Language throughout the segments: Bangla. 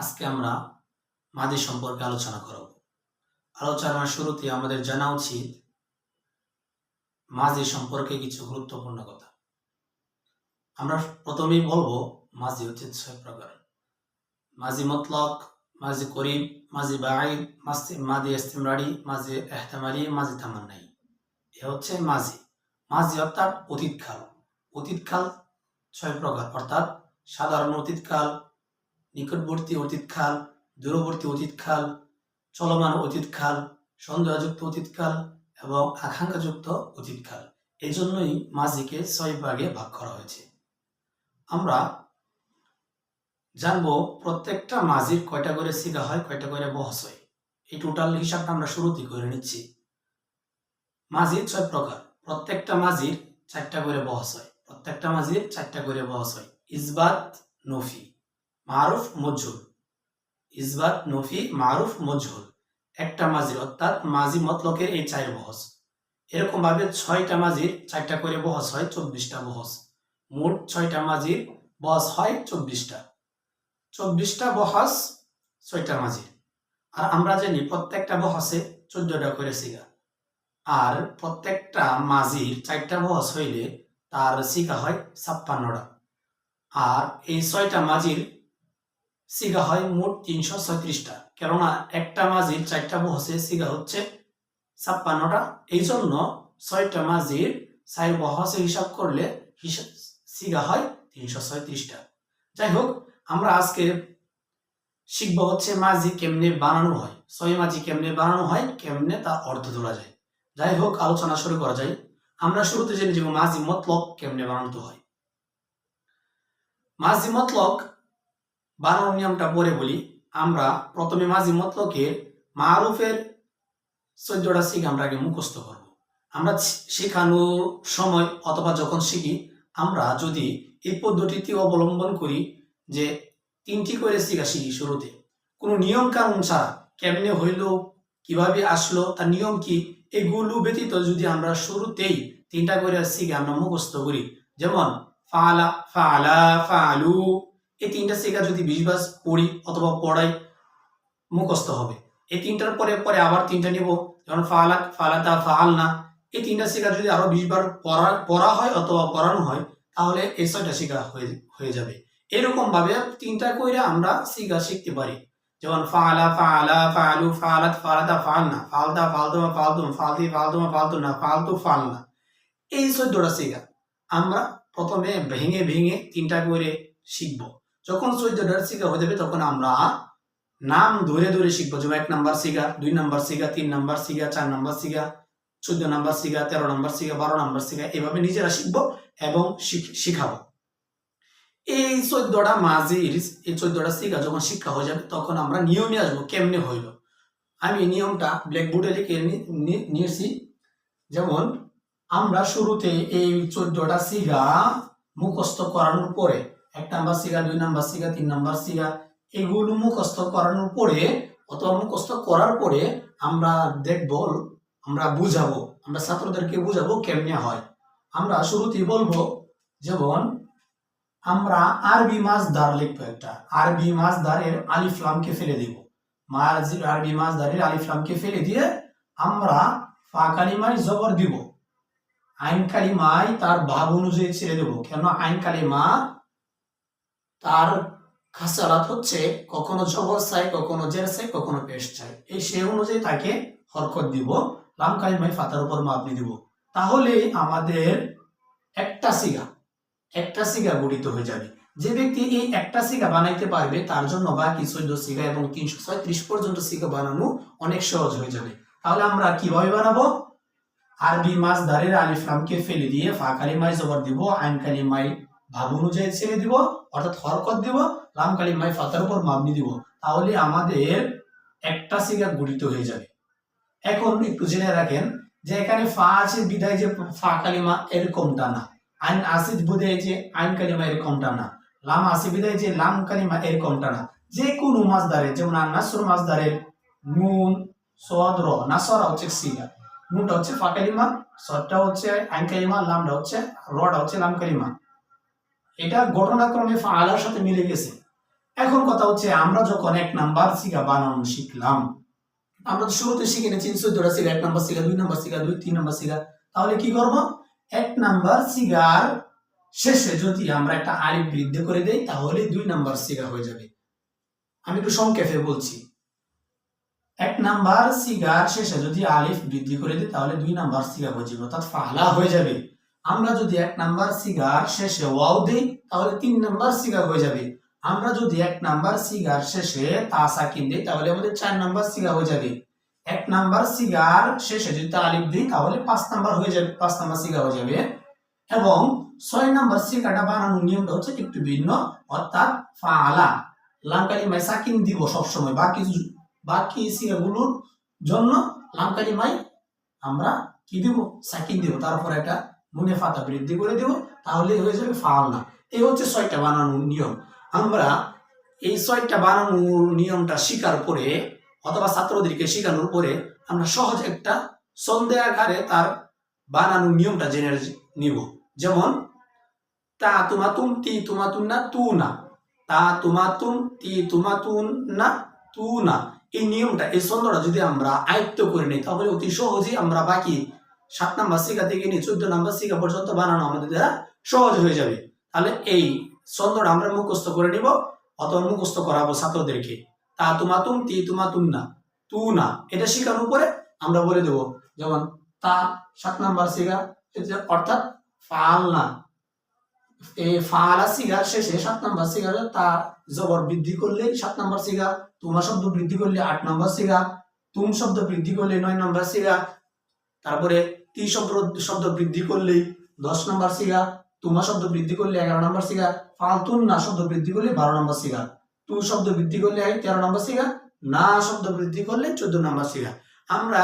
আজকে আমরা মাদি সম্পর্কে আলোচনা করব। আলোচনার শুরুতে আমাদের জানা উচিত মাঝি সম্পর্কে কিছু গুরুত্বপূর্ণ কথা। আমরা প্রথমেই বলব মাঝি হচ্ছে ছয় প্রকার। মাঝি মতলক মাঝি করিব মাঝি বাঈদ মাঝি ইস্তিমরারি মাঝি এহতেমারি মাঝি তামান্নাই। এ হচ্ছে মাঝি মাঝি অর্থাৎ অতীতকাল। অতীতকাল ছয় প্রকার। অর্থাৎ সাধারণ অতীতকাল নিকটবর্তী অতীতকাল দূরবর্তী অতীতকাল চলমান অতীতকাল সন্দেহযুক্ত অতীত অতীতকাল এবং আকাঙ্ক্ষাযুক্ত অতীতকাল এই জন্যই মাঝিকে ছয় ভাগে ভাগ করা হয়েছে। আমরা জানব প্রত্যেকটা মাঝির কয়টা করে সিগা হয়, কয়টা করে বহস হয়। এই টোটাল হিসাবটা আমরা শুরুতেই করে নিচ্ছি। মাঝির ছয় প্রকার। প্রত্যেকটা মাঝির চারটা করে বহস হয়। প্রত্যেকটা মাঝির চারটা করে বহস হয়। ইসবাত, নফি। মারুফ মজহুল। ইসবাত নফি মারুফ মজহুল। একটা মাজির অর্থাৎ মাজি মতলকের এই চার বহস। এরকম ভাবে ছয়টা মাজির চারটা করে বহস হয়, চব্বিশটা বহস। মোট ছয়টা মাজির বহস হয় চব্বিশটা। চব্বিশটা বহস ছয়টা মাজির আর আমরা জানি প্রত্যেকটা বহসে চোদ্দটা করে সিগা আর প্রত্যেকটা মাজির চারটা বহস হইলে তার সিগা হয় ছাপ্পান্নটা। আর এই ছয়টা মাজির সিগা হয় মোট তিনশো ছয়ত্রিশটা। কেননা একটা মাঝির চারটা বহসে সিগা হচ্ছে ছাপ্পান্নটা। এই জন্য ছয়টা মাঝির চার বহসে হিসাব করলে সিগা হয় তিনশো ছয়ত্রিশটা। যাই হোক, আমরা আজকে শিখব হচ্ছে মাঝি কেমনে বানানো হয়। ছয় মাঝি কেমনে বানানো হয়, কেমনে তার অর্থ ধরা যায়। যাই হোক, আলোচনা শুরু করা যায় আমরা শুরুতে জেনে যাব মাঝি মতলক কেমনে বানানো হয়। মাঝি মতলক বানানোর নিয়মটা পরে বলি। আমরা প্রথমে মাঝি মতলকের মারুফের চোদ্দটা শিখ আমরা আগে মুখস্থ করব। আমরা শেখানোর সময় অথবা যখন শিখি, আমরা যদি এই পদ্ধতিটি অবলম্বন করি যে তিনটি করে শিখা শিখি শুরুতে। কোনো নিয়ম কানুন ছাড়া কেমনে হইল, কীভাবে আসলো, তার নিয়ম কি, এগুলো ব্যতীত যদি আমরা শুরুতেই তিনটা করে শিখে আমরা মুখস্থ করি। যেমন, ফালা ফালা ফালু এই তিনটা শিখা যদি বিশ বার পড়ি অথবা পড়াই, মুখস্থ হবে। এই তিনটার পরে পরে আবার তিনটা নিব। যেমন ফালা ফালাতা ফাল না এই তিনটা শিখা যদি আরও বিশ বার পড়া পড়া হয় অথবা পড়ানো হয়, তাহলে এই ছয়টা শিখা হয়ে যাবে। এরকম ভাবে তিনটা কইরা আমরা শিখা শিখতে পারি। যেমন ফালা ফালা, ফালু, ফালাত, ফালাতা ফাল না ফালতা, ফালতুমা, ফালতুম, ফালতি, ফালতুমা ফালতু না ফালতু ফাল না এই চোদ্দটা শিখা আমরা প্রথমে ভেঙে ভেঙে তিনটা করে শিখব। যখন চোদ্দটার শিখা হয়ে যাবে, তখন আমরা নাম ধরে ধরে শিখব। যেমন এক নাম্বার শিখা দুই নাম্বার শিখা তিন নাম্বার শিখা চার নাম্বার শিখা চোদ্দ নাম্বার শিখা তেরো নাম্বার শিখা বারো নাম্বার শিখা এভাবে নিজেরা শিখব এবং শিখাবো। এই চোদ্দটা মাঝির, এই চোদ্দটা শিখা যখন শিক্ষা হয়ে যাবে, তখন আমরা নিয়মে আসব কেমনে হইল। আমি নিয়মটা ব্ল্যাকবোর্ডে লিখে নিয়েছি। যেমন, আমরা শুরুতে এই চোদ্দটা শিখা মুখস্থ করানোর পরে এক নাম্বার সিগা দুই নাম্বার সিগা তিন নাম্বার সিগা এগুলো মুখস্থ করানোর পরে, অথবা মুখস্থ করার পরে আমরা দেখব, আমরা বুঝাবো, আমরা ছাত্রদেরকে বুঝাবো কেমনে হয়। আমরা শুরুতেই বলব, যেমন আমরা আরবি মাছ দার লিখব একটা। আরবি মাছ দারের আলিফলামকে ফেলে দিব। মাঝির আরবি মাছ দারের আলিফলামকে ফেলে দিয়ে আমরা ফা কালিমায় জবর দিব। আইন কালিমায় তার ভাব অনুযায়ী ছেড়ে দেবো। কেন? আইন কালিমা তার খাসারাত হচ্ছে কখনো জবর চাই, কখনো জের চাই, কখনো পেশ চাই। এই সে অনুযায়ী তাকে হরকত দিব, লাম কালিমাই ফাতার উপর মাপনি দিব। তাহলে আমাদের একটা সিগা একটা সিগা গঠিত হয়ে যাবে। যে ব্যক্তি এই একটা সিগা বানাইতে পারবে, তার জন্য বাকি চোদ্দ সিগা এবং তিনশো ছয়ত্রিশ পর্যন্ত সিগা বানানো অনেক সহজ হয়ে যাবে। তাহলে আমরা কীভাবে বানাবো? আরবি মাছ দারের আলিফলামকে ফেলে দিয়ে ফা কালিমাই জবর দিব, আইন কালিমাই ভাব অনুযায়ী ছেড়ে দিব, অর্থাৎ হরকত দিব লাম কালিমাই ফাতার উপর মাবনি দিব, তাহলে আমাদের একটা সিগা গঠিত হয়ে যাবে। এখন একটু জেনে রাখেন যে এখানে ফা আছে বিদায় যে ফা কালিমা এরকমটা না আইন আসিদ বুধায় যে আইন কালিমা এরকমটা না লাম আসি বিদায় যে লাম কালিমা এরকমটা না যে কোনো মাছদারের যেমন নাসর মাছদারের নুন, সদর, নাসরা হচ্ছে সিগা নুনটা হচ্ছে ফা কালিমা সদটা হচ্ছে আইন কালিমা লামটা হচ্ছে রটা হচ্ছে লাম কালিমা এটা ঘটনাক্রমে ফালার সাথে মিলে গেছে। এখন কথা হচ্ছে, আমরা যখন এক নাম্বার সিগা বানানো শিখলাম, আমরা তো শুরুতে শিখে নিয়েছি, চোদ্দটা সিগা, এক নাম্বার সিগা, দুই নাম্বার সিগা, দুই, তিন নাম্বার সিগা। তাহলে কি করব? এক নাম্বার সিগার শেষে যদি আমরা একটা আলিফ বৃদ্ধি করে দেই, তাহলে দুই নাম্বার সিগা হয়ে যাবে। আমি একটু সংক্ষেপে বলছি। এক নাম্বার সিগার শেষে যদি আলিফ বৃদ্ধি করে দিই, তাহলে দুই নাম্বার সিগা হয়ে যাবে, অর্থাৎ ফালা হয়ে যাবে। আমরা যদি এক নাম্বার সিগার শেষে ওয়াও দিই, তাহলে তিন নাম্বার সিগা হয়ে যাবে। আমরা যদি এক নাম্বার সিগার শেষে তা সাকিন দিই, তাহলে আমাদের চার নাম্বার সিগা হয়ে যাবে। এক নাম্বার সিগার শেষে যদি তালিফ দিই, তাহলে পাঁচ নাম্বার হয়ে যাবে, পাঁচ নাম্বার সিগা হয়ে যাবে। এবং ছয় নাম্বার সিগাটা বানানোর নিয়মটা হচ্ছে একটু ভিন্ন, অর্থাৎ ফালা। লামকালিমায় সাকিন দিব সবসময়, বাকি বাকি সিগাগুলোর জন্য লামকালিমায় আমরা কি দিব? সাকিন দিব। তারপর একটা মুনে ফাতা বৃদ্ধি করে দিব, তাহলে হয়ে যাবে ফালনা এই হচ্ছে ছয়টা বানানোর নিয়ম। আমরা এই ছয়টা বানানোর নিয়মটা স্বীকার করে, অথবা ছাত্রদেরকে শেখানোর পরে আমরা সহজ একটা সন্ধে আকারে তার বানানোর নিয়মটা জেনে নিব। যেমন, তা তুমা তুম তি তুমা তুম না তু না। তা তুমা তুম তি তুমা তুন না তু না। এই নিয়মটা, এই ছন্দটা যদি আমরা আয়ত্ত করে নিই, তাহলে অতি সহজেই আমরা বাকি সাত নাম্বার শিখা থেকে নিয়ে চোদ্দ নাম্বার শিখা পর্যন্ত বানানো আমাদের দ্বারা সহজ হয়ে যাবে। তাহলে এই ছন্দটা আমরা মুখস্থ করে নিব, অথবা মুখস্থ করাবো ছাত্রদেরকে। তা তুমা তুম তি তুমা তুম না, তু না, এটা শেখানোর পরে আমরা বলে দেব। যেমন তা সাত নাম্বার শিখা অর্থাৎ ফাল না। এই ফালা সিগার শেষে সাত নাম্বার সিগার তা জবর বৃদ্ধি করলে সাত নাম্বার সিগা তোমা শব্দ বৃদ্ধি করলে আট নাম্বার সিগা তুম শব্দ বৃদ্ধি করলে নয় নাম্বার সিগা তারপরে তি শব্দ শব্দ বৃদ্ধি করলে দশ নম্বর সিগা তুমা শব্দ বৃদ্ধি করলে এগারো নাম্বার সিগা ফালতুন না শব্দ বৃদ্ধি করলে বারো নাম্বার সিগা তু শব্দ বৃদ্ধি করলে তেরো নাম্বার সিগা না শব্দ বৃদ্ধি করলে চোদ্দ নম্বর সিগা আমরা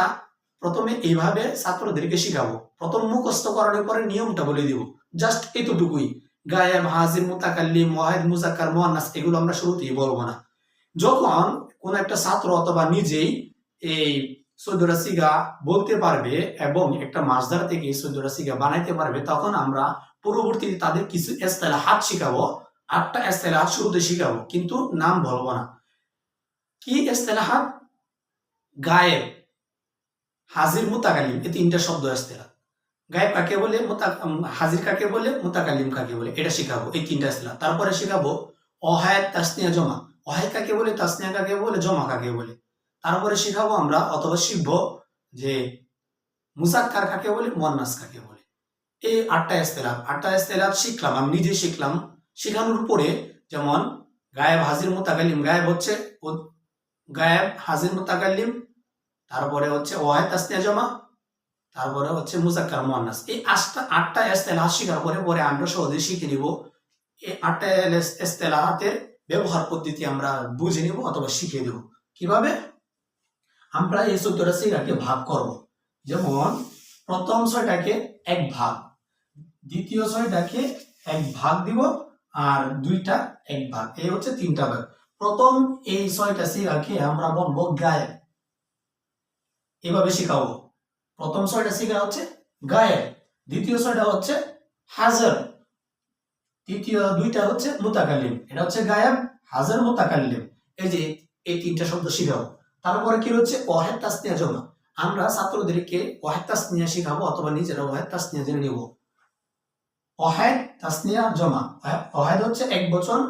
প্রথমে এইভাবে ছাত্রদেরকে শিখাবো। প্রথম মুখস্থ করানোর পরে নিয়মটা বলে দিব। জাস্ট এতটুকুই। গায়েব হাজির মুতাকাল্লিম, ওয়াহিদ, মুজাক্কার, মুয়ান্নাস, এগুলো আমরা শুরুতেই বলব না। যখন কোন একটা ছাত্র অথবা নিজেই এই চোদ্দটা সিগা বলতে পারবে এবং একটা মাসদার থেকে সিগা বানাইতে পারবে, তখন আমরা পরবর্তীতে তাদের কিছু এস্তালা হাত শিখাবো, আটটা এস্তালা হাত শুরুতে শিখাবো, কিন্তু নাম বলব না। কি এস্তালা হাত? গায়েব। হাজির এই তিনটা শব্দ এস্তেলা গায়েব কাকে বলে? হাজির কাকে বলে? মুতাকালিম কাকে বলে? এটা শিখাবো, এই তিনটা ইসলা তারপরে শিখাবো, অহায়ত তাসনিয়া জমা। অহায় কাকে বলে? তাসনিয়া কাকে বলে? জমা কাকে বলে? তারপরে শিখাবো আমরা, অথবা শিখব যে মুজাক্কার কাকে বলে, মোয়ান্নাস কাকে বলে। এই আটটা ইস্তেলাফ আটটা ইস্তেলাফ শিখলাম, আমি নিজে শিখলাম। শেখানোর পরে যেমন গায়েব হাজির মুতাকালিম গায়েব হচ্ছে গায়েব হাজির মুতাকালিম তারপরে হচ্ছে ওয়াহেদ তাসনিয়া জমা, তারপরে হচ্ছে মুজাক্কার মুয়ান্নাস। এই আটটা আটটা ইস্তেলাহ শিখার পরে পরে আমরা সহজে শিখে নিব। এই আটটা ইস্তেলাহাতের ব্যবহার পদ্ধতি আমরা বুঝে নিব অথবা শিখে দেব। কীভাবে? আমরা এই চোদ্দটা সিগাকে ভাগ করব। যেমন, প্রথম ছয়টাকে এক ভাগ, দ্বিতীয় ছয়টাকে এক ভাগ দিব, আর দুইটা এক ভাগ। এই হচ্ছে তিনটা ভাগ। প্রথম এই ছয়টা সিগাকে আমরা বলব গায়ে এভাবে শেখাবো। প্রথম ছয়টা সিগা হচ্ছে গায়ে দ্বিতীয় ছয়টা হচ্ছে হাজার, তৃতীয় দুইটা হচ্ছে মুতাকাল্লিম। এটা হচ্ছে গায়েব, হাজার, মুতাকাল্লিম। এই যে এই তিনটা শব্দ শিখাবো। তারপরে কি হচ্ছে ওয়াহেদ তাসনিয়া জমা। আমরা ছাত্রদেরকে ওয়াহেদ তাসনিয়া শিখাবো অথবা নিজেরা ওয়াহেদ তাসনিয়া জেনে নিব। ওয়াহেদ তাসনিয়া জমা। ওয়াহেদ হচ্ছে এক বচন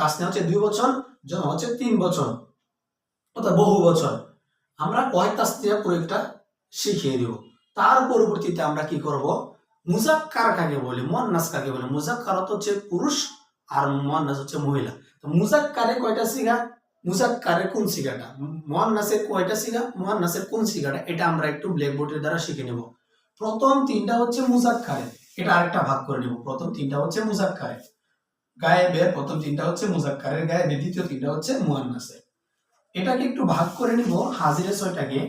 তাসনিয়া হচ্ছে দুই বচন, জমা হচ্ছে তিন বচন, অর্থাৎ বহু বচন। আমরা ওয়াহেদ তাসনিয়া প্রয়োগটা শিখিয়ে দেব। তার পরবর্তীতে আমরা কি করব? মুজাক্কার কাকে বলে? মুয়ান্নাস কাকে বলে? মুজাক্কার হচ্ছে পুরুষ আর মুয়ান্নাস হচ্ছে মহিলা। তো মুজাক্কারে কয়টা সিগা মুজাক্কারে কোন সিগাটা মুয়ান্নাসের কয়টা সিগা মুয়ান্নাসের কোন সিগাটা এটা আমরা একটু ব্ল্যাকবোর্ডের দ্বারা শিখে নেব। প্রথম তিনটা হচ্ছে মুজাক্কারে এটা আরেকটা ভাগ করে নেব। প্রথম তিনটা হচ্ছে মুজাক্কারে গায়েবের প্রথম তিনটা হচ্ছে মুজাক্কারের গায়েবের দ্বিতীয় তিনটা হচ্ছে মুয়ান্নাসের এটাকে একটু ভাগ করে নিব হাজিরের ছয়টাকে।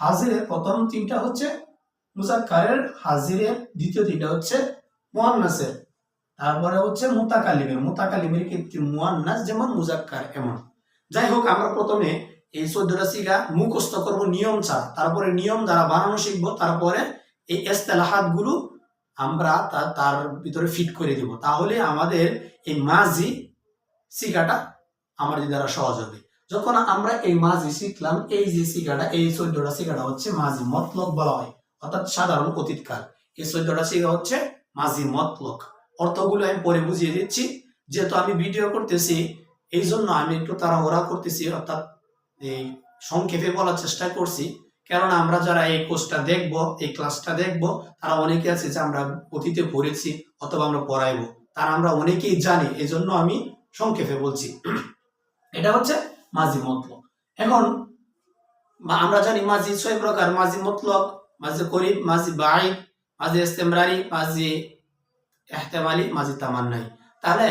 হাজিরের প্রথম তিনটা হচ্ছে মুজাক্কারের হাজিরের দ্বিতীয় তিনটা হচ্ছে মুয়ান্নাসের তারপরে হচ্ছে মুতাকালিমের মুতাকালিমের ক্ষেত্রে মুয়ান্নাস যেমন মুজাক্কার, এমন। যাই হোক আমরা প্রথমে এই চোদ্দটা সিগা মুখস্থ করব নিয়ম ছাড়া। তারপরে নিয়ম দ্বারা বানানো শিখব, তারপরে এই এস্তেলাহাতগুলো আমরা তার ভিতরে ফিট করে দিব। তাহলে আমাদের এই মাঝি সিগাটা আমাদের দ্বারা সহজ হবে। যখন আমরা এই মাঝি শিখলাম, এই যে শিখাটা, এই চোদ্দটা শিখাটা হচ্ছে মাঝি মতলক বলা হয়, অর্থাৎ সাধারণ অতীতকাল। এই চোদ্দটা শিখা হচ্ছে মাঝি মতলক। অর্থগুলো আমি পরে বুঝিয়ে দিচ্ছি। যেহেতু আমি ভিডিও করতেছি এই জন্য আমি একটু তারা তাড়াহুড়া করতেছি, অর্থাৎ এই সংক্ষেপে বলার চেষ্টা করছি। কেননা আমরা যারা এই কোর্সটা দেখব, এই ক্লাসটা দেখব, তারা অনেকে আছে যে আমরা অতীতে পড়েছি অথবা আমরা পড়াইবো। তারা আমরা অনেকেই জানি এই জন্য আমি সংক্ষেপে বলছি। এটা হচ্ছে মাঝি মতলক এখন আমরা জানি মাঝি ছয় প্রকার, মাঝি মতলক মাঝি করিব, মাঝি বাইক মাঝি ইস্তেমরারি, মাঝি এহতেমালি, মাঝি তামান্নাই। তাহলে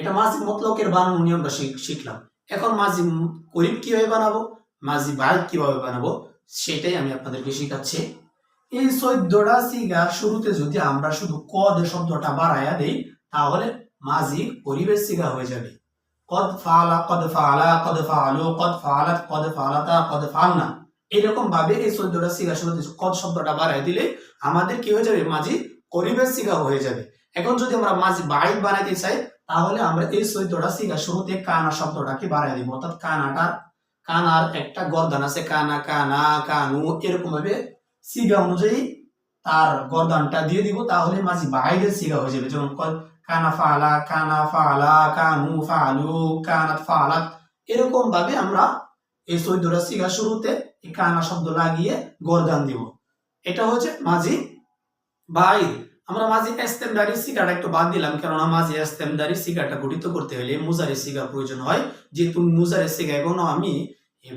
এটা মাঝি মতলকের বানানো নিয়মটা শিখ- শিখলাম। এখন মাঝি ম- করিব কীভাবে বানাবো, মাঝি বাইক কীভাবে বানাবো, সেটাই আমি আপনাদেরকে শিখাচ্ছি। এই চোদ্দটা সিগা শুরুতে যদি আমরা শুধু কদ শব্দটা বাড়াইয়া দেই, তাহলে মাঝি পরিবেশ সিগা হয়ে যাবে। কদ ফালা কদ ফালা, কদ ফালু, কদ ফালাত, কদ ফালাতা, কদ ফালনা। এরকম ভাবে এই চোদ্দটা সিগা শুরুতে কদ শব্দটা বাড়াই দিলে আমাদের কি হয়ে যাবে? মাঝি করিবের সিগা হয়ে যাবে। এখন যদি আমরা মাঝি বাইক বানাইতে চাই তাহলে আমরা এই চোদ্দটা সিগা শুরুতে কানা শব্দটাকে বাড়াই দিব। অর্থাৎ কানাটা, কানার একটা গর্দান আছে, কানা কানা, কানু এরকম ভাবে সিগা অনুযায়ী তার গর্দানটা দিয়ে দিব, তাহলে মাঝি বাইরের সিগা হয়ে যাবে। যেমন কানা ফালা কানা ফালা, কানু ফালু, কানাত ফালাত। এরকম ভাবে আমরা এই চৈদ্দটা সিগা শুরুতে এই কানা শব্দ লাগিয়ে গর্দান দিব। এটা হচ্ছে মাঝি বাইর আমরা মাঝি এস্তেমদারি সিগাটা একটু বাদ দিলাম, কেননা মাঝি এস্তেমদারি সিগাটা গঠিত করতে হলে মুজারি সিগার প্রয়োজন হয়। যেহেতু মুজারি সিগা এখনও আমি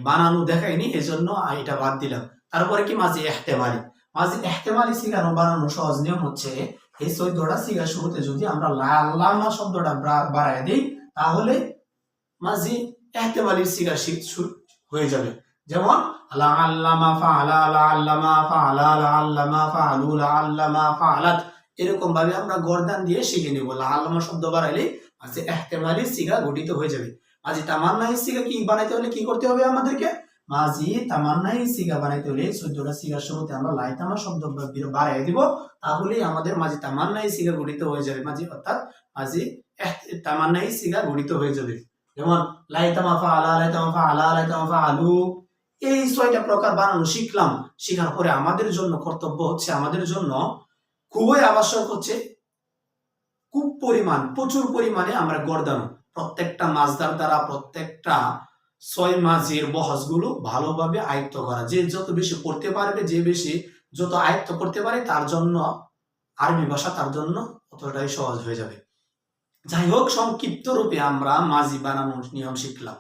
বানানো দেখাইনি, এজন্য এটা বাদ দিলাম। তারপরে কি মাঝি এহতেমালি? মাঝি এহতেমালি সিগানো বানানো সহজ নিয়ম হচ্ছে, এই চৈদ্দটা সিগা শুরুতে যদি আমরা লামা শব্দটা বা- বাড়ায় দিই, তাহলে মাঝি এহতেমালির সিগা হয়ে যাবে। যেমন লাআল্লামা ফাআলা লাআল্লামা ফাআলা লাআল্লামা ফাআলু লাআল্লামা ফাআলাত। এরকম ভাবে আমরা গর্দান দিয়ে শিখে নেব। লাআল্লামা শব্দ বাড়াইলে মাঝে এহতেমালি সিগা গঠিত হয়ে যাবে। মাঝি তামান্নাই সিগা কি বানাইতে হলে কি করতে হবে আমাদেরকে? মাঝি তামান্নাই সিগা বানাইতে হলে চোদ্দটা সিগার শুরুতে আমরা লাইতামা শব্দ বাড়াই দিব, তাহলেই আমাদের মাঝি তামান্নাই সিগা গঠিত হয়ে যাবে। মাঝি অর্থাৎ মাঝি তামান্নাই সিগা গঠিত হয়ে যাবে। যেমন, লাইতামা ফাআলা লাইতামা ফাআলা, লাইতামা ফাআলু। এই ছয়টা প্রকার বানানো শিখলাম। শিখার পরে আমাদের জন্য কর্তব্য হচ্ছে আমাদের জন্য খুবই আবশ্যক হচ্ছে খুব পরিমাণ, প্রচুর পরিমাণে আমরা গর্দানো প্রত্যেকটা মাছদার দ্বারা প্রত্যেকটা ছয় মাঝের বহসগুলো ভালোভাবে আয়ত্ত করা। যে যত বেশি পড়তে পারবে, যে বেশি যত আয়ত্ত করতে পারে, তার জন্য আরবি ভাষা তার জন্য অতটাই সহজ হয়ে যাবে। যাই হোক, সংক্ষিপ্ত রূপে আমরা মাঝি বানানোর নিয়ম শিখলাম।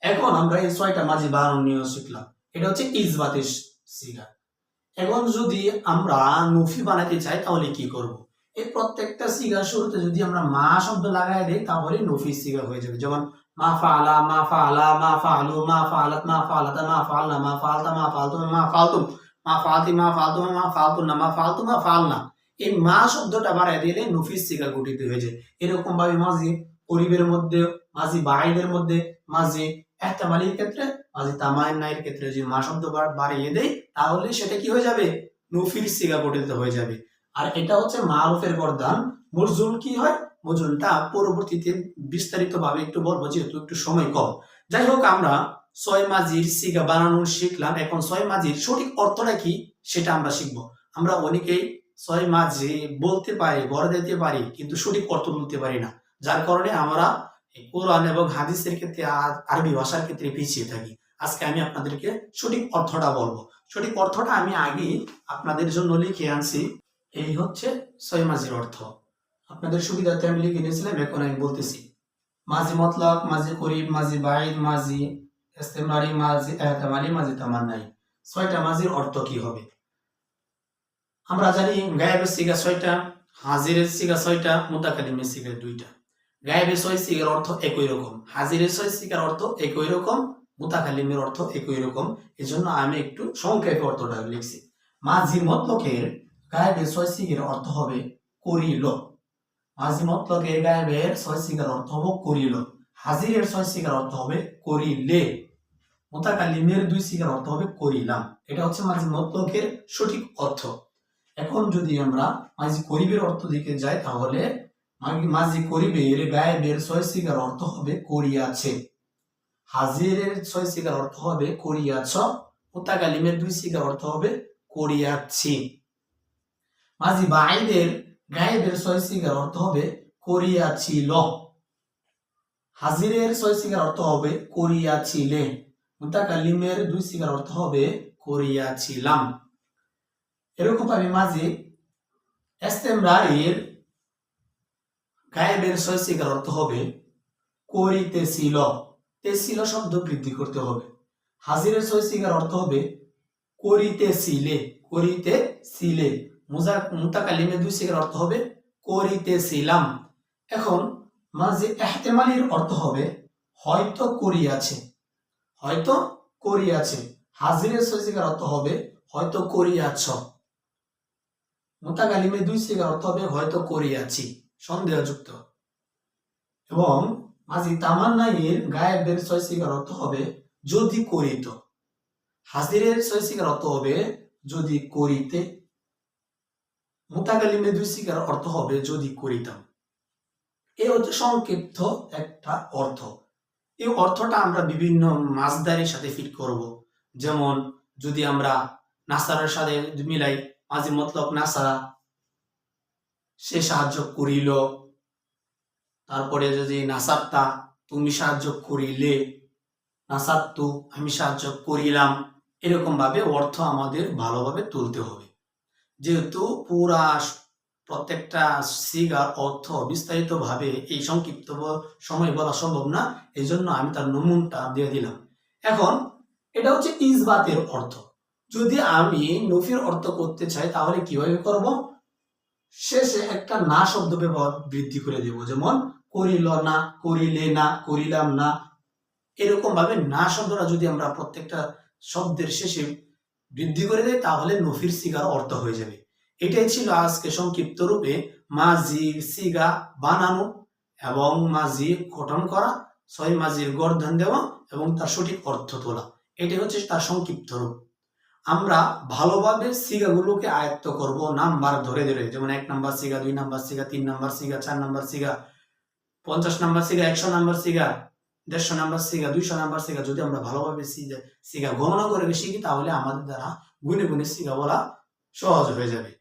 এখন আমরা এই ছয়টা মাঝি বানানোর নিয়ম শিখলাম। এটা হচ্ছে ইজবাতের সিগা। এখন যদি আমরা নফি বানাতে চাই, তাহলে কি করব? এই প্রত্যেকটা সিগার শুরুতে যদি আমরা মা শব্দ লাগাই দেই, তাহলে নফি সিগা হয়ে যাবে। যেমন, মা ফালা মা ফালা মা ফালু মা ফালাত মা ফালাতা মা ফালনা মা ফালতা মা ফালতু মা ফালতুম মা ফালতি মা ফালতু মা ফালতু না মা ফালতু মা ফালনা এই মা শব্দটা বাড়াই দিলে নফিস সিগা গঠিত হয়ে যায়। এরকম ভাবে মাঝি পরিবের মধ্যে, মাঝি বাহিনের মধ্যে, মাঝি এহতামালির ক্ষেত্রে মাঝি তামান্নাইয়ের ক্ষেত্রে যদি মা শব্দ বাড়িয়ে দেয় তাহলে সেটা কি হয়ে যাবে? নফির সিগা গঠিত হয়ে যাবে। আর এটা হচ্ছে মারুফের গর্দান মজুল কি হয়? মজুলটা পরবর্তীতে বিস্তারিত ভাবে একটু বলব, যেহেতু একটু সময় কম। যাই হোক, আমরা ছয় মাঝির সিগা বানানো শিখলাম। এখন ছয় মাঝির সঠিক অর্থটা কি? সেটা আমরা শিখব। আমরা অনেকেই ছয় মাঝি বলতে পারি, গড়ে দিতে পারি, কিন্তু সঠিক অর্থ বলতে পারি না। যার কারণে আমরা কোরআন এবং হাদিসের ক্ষেত্রে আর আরবি ভাষার ক্ষেত্রে পিছিয়ে থাকি। আজকে আমি আপনাদেরকে সঠিক অর্থটা বলব। সঠিক অর্থটা আমি আগে আপনাদের জন্য লিখে আনছি। এই হচ্ছে ছয় মাঝির অর্থ। আপনাদের সুবিধার্থে আমি লিখে নিয়েছিলাম, এখন আমি বলতেছি। মাঝি মতলক মাঝি করিব, মাঝি বাইদ মাঝি ইস্তেমারি, মাঝি এহতামালি, মাঝি তামান্নাই। ছয়টা মাঝির অর্থ কি হবে? আমরা জানি গায়েবের সিগা ছয়টা, হাজিরের সিগা ছয়টা মুতাকালিমের সিগা দুইটা। গায়েবের ছয় সিগার অর্থ একই রকম হাজিরের ছয় সিগার অর্থ একই রকম মুতাকালিমের অর্থ একই রকম। এজন্য আমি একটু সংক্ষেপে অর্থটা লিখছি। মাঝি মতলকের গায়েবের ছয় সিগের অর্থ হবে করিল। মাঝি মতলকের গায়েবের সিগার অর্থ হবে করিল। হাজিরের সিগার অর্থ হবে করিলে। মোতাকালিমের দুই সিগার অর্থ হবে করিলাম। এটা হচ্ছে মাঝি মতলকের সঠিক অর্থ। এখন যদি আমরা মাঝি করিবের অর্থ দিকে যাই, তাহলে মাঝি- মাঝি করিবের গায়েবের ছয় সিগার অর্থ হবে করিয়াছে। হাজিরের ছয় সিগার অর্থ হবে করিয়াছ, মুতাকালিমের দুই সিগার অর্থ হবে করিয়াছি। মাঝি বাইদের গায়েবের ছয় সিগার অর্থ হবে করিয়াছিল। হাজিরের ছয় সিগার অর্থ হবে করিয়াছিলে, মুতাকালিমের দুই সিগার অর্থ হবে করিয়াছিলাম। এরকম ভাবে মাঝে এস্তেমরারির গায়েবের সিগার অর্থ হবে করিতেছিল। তেছিল শব্দ বৃদ্ধি করতে হবে। হাজিরের সিগার অর্থ হবে করিতেছিলে করিতেছিলে। মুজা মুতাকালিমে দুই সিগার অর্থ হবে করিতেছিলাম। এখন মাঝে এহতেমালির অর্থ হবে হয়তো করিয়াছে। হয়তো করিয়াছে। হাজিরের সিগার অর্থ হবে হয়তো করিয়াছ। মুতাকালিমে দুই সিগার অর্থ হবে হয়তো করিয়াছি। সন্দেহযুক্ত। এবং মাঝি তামান্নাইয়ের গায়েবের ছয় সিগার অর্থ হবে, যদি করিত। হাজিরের ছয় সিগার অর্থ হবে, যদি করিতে। মুতাকালিমে দুই সিগার অর্থ হবে, যদি করিতাম। এই হচ্ছে সংক্ষিপ্ত একটা অর্থ। এই অর্থটা আমরা বিভিন্ন মাছদারের সাথে ফিট করব। যেমন, যদি আমরা নাসারের সাথে মিলাই, মাঝি মতলব নাসারা সে সাহায্য করিল। তারপরে যদি নাসাত্তা তুমি সাহায্য করিলে? নাসাত্তু আমি সাহায্য করিলাম। এরকম ভাবে অর্থ আমাদের ভালোভাবে তুলতে হবে। যেহেতু পুরা প্রত্যেকটা সিগার অর্থ বিস্তারিত ভাবে এই সংক্ষিপ্ত সময় বলা সম্ভব না এই জন্য আমি তার নমুনটা দিয়ে দিলাম। এখন এটা হচ্ছে ইজবাতের অর্থ। যদি আমি নফির অর্থ করতে চাই, তাহলে কীভাবে করব? শেষে একটা না শব্দ ব্যবহার বৃদ্ধি করে দেব। যেমন, করিল না, করিলে না, করিলাম না। এরকম ভাবে না শব্দটা যদি আমরা প্রত্যেকটা শব্দের শেষে বৃদ্ধি করে দেয় তাহলে নফির সিগার অর্থ হয়ে যাবে। এটাই ছিল আজকে সংক্ষিপ্ত রূপে মাজির সিগা বানানো এবং মাজি গঠন করা, ছয় মাঝির গর্ধন দেওয়া এবং তার সঠিক অর্থ তোলা। এটাই হচ্ছে তার সংক্ষিপ্ত রূপ। আমরা ভালোভাবে সিগাগুলোকে আয়ত্ত করব নাম্বার ধরে ধরে। যেমন এক নাম্বার সিগা দুই নাম্বার সিগা তিন নাম্বার সিগা চার নাম্বার সিগা পঞ্চাশ নাম্বার সিগা একশো নাম্বার সিগা দেড়শো নাম্বার সিগা দুইশো নাম্বার সিগা যদি আমরা ভালোভাবে সিগা গণনা করে শিখি তাহলে আমাদের দ্বারা গুনে গুনে সিগা বলা সহজ হয়ে যাবে।